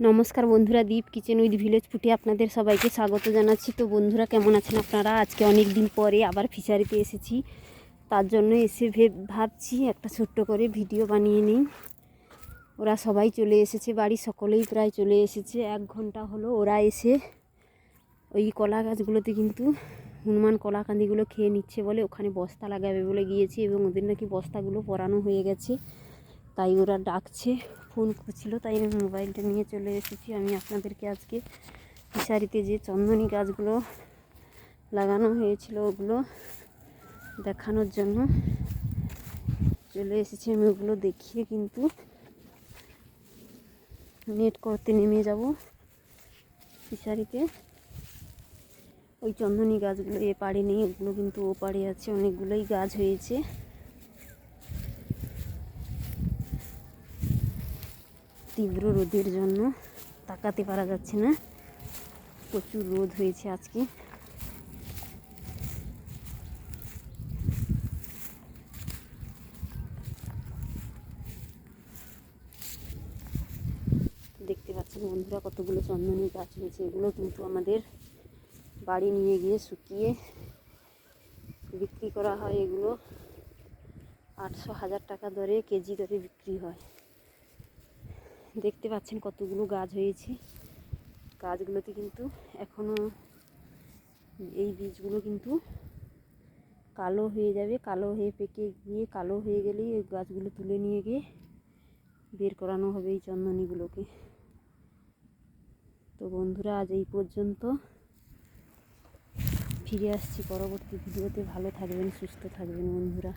নমস্কার বন্ধুরা, দীপ kitchen with village ফুটে আপনাদের সবাইকে স্বাগত জানাচ্ছি। তো বন্ধুরা, কেমন আছেন আপনারা? আজকে অনেক দিন পরে আবার ফিশারিতে এসেছি। তার জন্য এসে ভেব- ভাবছি একটা ছোট্ট করে ভিডিও বানিয়ে নিই। ওরা সবাই চলে এসেছে, বাড়ির সকলেই প্রায় চলে এসেছে। এক ঘণ্টা হলো ওরা এসে ওই কলা গাছগুলোতে কিন্তু হনুমান কলা কান্দিগুলো খেয়ে নিচ্ছে বলে ওখানে বস্তা লাগাবে বলে গিয়েছে এবং ওদের নাকি বস্তাগুলো পরানো হয়ে গেছে। তাই ওরা ডাকছে ফোন করছিল, তাই আমি মোবাইলটা নিয়ে চলে এসেছি। আমি আপনাদেরকে আজকে ফিশারিতে যে চন্দনী গাছগুলো লাগানো হয়েছিল, ওগুলো দেখানোর জন্য চলে এসেছি। আমি ওগুলো দেখিয়ে কিন্তু নেট করতে নেমে যাব ফিশারিতে ওই চন্দনী গাছগুলো এ পাড়ে নেই, ওগুলো কিন্তু ও পাড়ে আছে, অনেকগুলোই গাছ হয়েছে। তীব্র রোদের জন্য তাকাতে পারা যাচ্ছে না। প্রচুর রোদ হয়েছে আজকে। দেখতে পাচ্ছেন বন্ধুরা, কতগুলো চন্দনী গাছ হয়েছে। এগুলো কিন্তু আমাদের বাড়ি নিয়ে গিয়ে শুকিয়ে বিক্রি করা হয় এগুলো। আটশো হাজার টাকা দরে কেজি দরে বিক্রি হয়। দেখতে পাচ্ছেন কতগুলো গাছ হয়েছে। গাছগুলোতে কিন্তু এখনও এই বীজগুলো কিন্তু কালো হয়ে যাবে, কালো হয়ে পেকে গিয়ে কালো হয়ে গেলেই এই গাছগুলো তুলে নিয়ে গিয়ে বের করানো হবে এই চন্দনীগুলোকে। তো বন্ধুরা, আজ এই পর্যন্ত। ফিরে আসছি পরবর্তী ভিডিওতে। ভালো থাকবেন, সুস্থ থাকবেন বন্ধুরা।